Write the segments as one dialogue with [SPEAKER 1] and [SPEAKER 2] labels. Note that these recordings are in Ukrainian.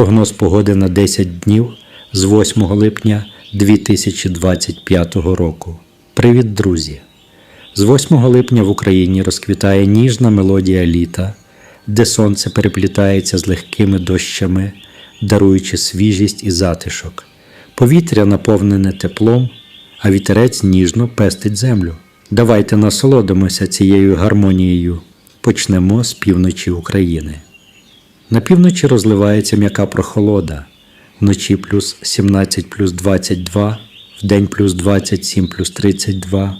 [SPEAKER 1] Прогноз погоди на 10 днів з 8 липня 2025 року. Привіт, друзі! З 8 липня в Україні розквітає ніжна мелодія літа, де сонце переплітається з легкими дощами, даруючи свіжість і затишок. Повітря наповнене теплом, а вітерець ніжно пестить землю. Давайте насолодимося цією гармонією. Почнемо з півночі України. На півночі розливається м'яка прохолода, вночі плюс 17 плюс 22, вдень плюс 27 плюс 32.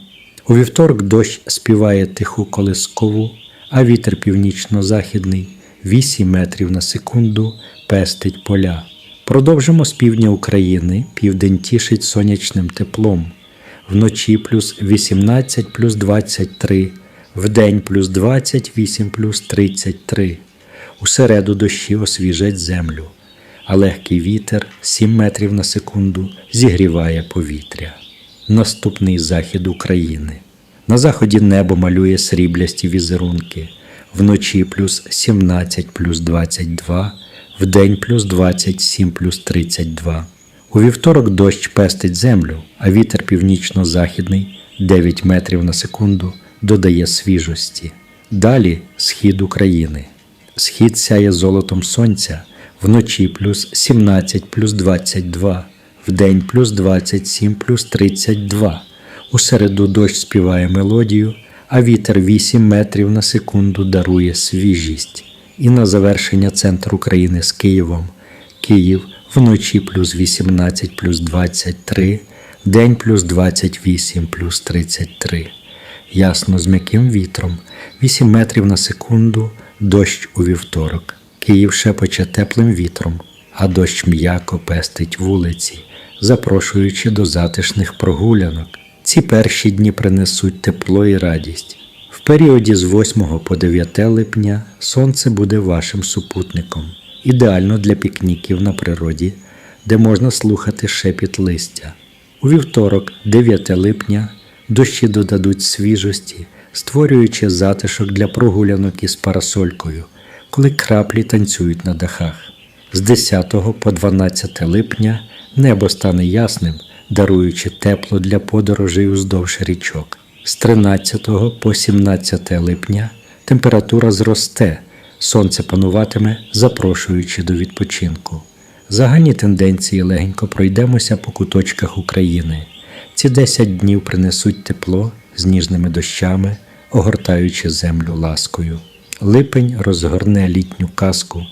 [SPEAKER 1] У вівторок дощ співає тиху колискову, а вітер північно-західний 8 метрів на секунду пестить поля. Продовжимо з півдня України, південь тішить сонячним теплом. Вночі плюс 18 плюс 23, вдень плюс 28 плюс 33. У середу дощі освіжать землю, а легкий вітер 7 метрів на секунду зігріває повітря. Наступний захід України. На заході небо малює сріблясті візерунки, вночі плюс 17 плюс 22, вдень плюс 27 плюс 32. У вівторок дощ пестить землю, а вітер північно-західний 9 метрів на секунду додає свіжості. Далі схід України. Схід сяє золотом сонця, вночі плюс 17 плюс 22, вдень плюс 27 плюс 32. У середу дощ співає мелодію, а вітер 8 метрів на секунду дарує свіжість. І на завершення центр України з Києвом. Київ вночі плюс 18 плюс 23, день плюс 28 плюс 33. Ясно з м'яким вітром, 8 метрів на секунду, дощ у вівторок. Київ шепоче теплим вітром, а дощ м'яко пестить вулиці, запрошуючи до затишних прогулянок. Ці перші дні принесуть тепло і радість. В періоді з 8 по 9 липня сонце буде вашим супутником, ідеально для пікніків на природі, де можна слухати шепіт листя. У вівторок, 9 липня, дощі додадуть свіжості, створюючи затишок для прогулянок із парасолькою, коли краплі танцюють на дахах. З 10 по 12 липня небо стане ясним, даруючи тепло для подорожей уздовж річок. З 13 по 17 липня температура зросте, сонце пануватиме, запрошуючи до відпочинку. Загальні тенденції легенько пройдемося по куточках України. Ці 10 днів принесуть тепло з ніжними дощами, огортаючи землю ласкою. Липень розгорне літню казку,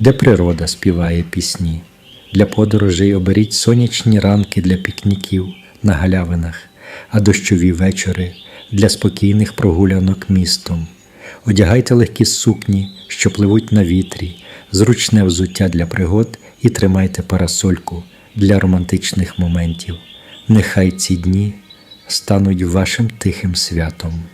[SPEAKER 1] де природа співає пісні. Для подорожей оберіть сонячні ранки для пікніків на галявинах, а дощові вечори для спокійних прогулянок містом. Одягайте легкі сукні, що пливуть на вітрі, зручне взуття для пригод і тримайте парасольку для романтичних моментів. Нехай ці дні стануть вашим тихим святом.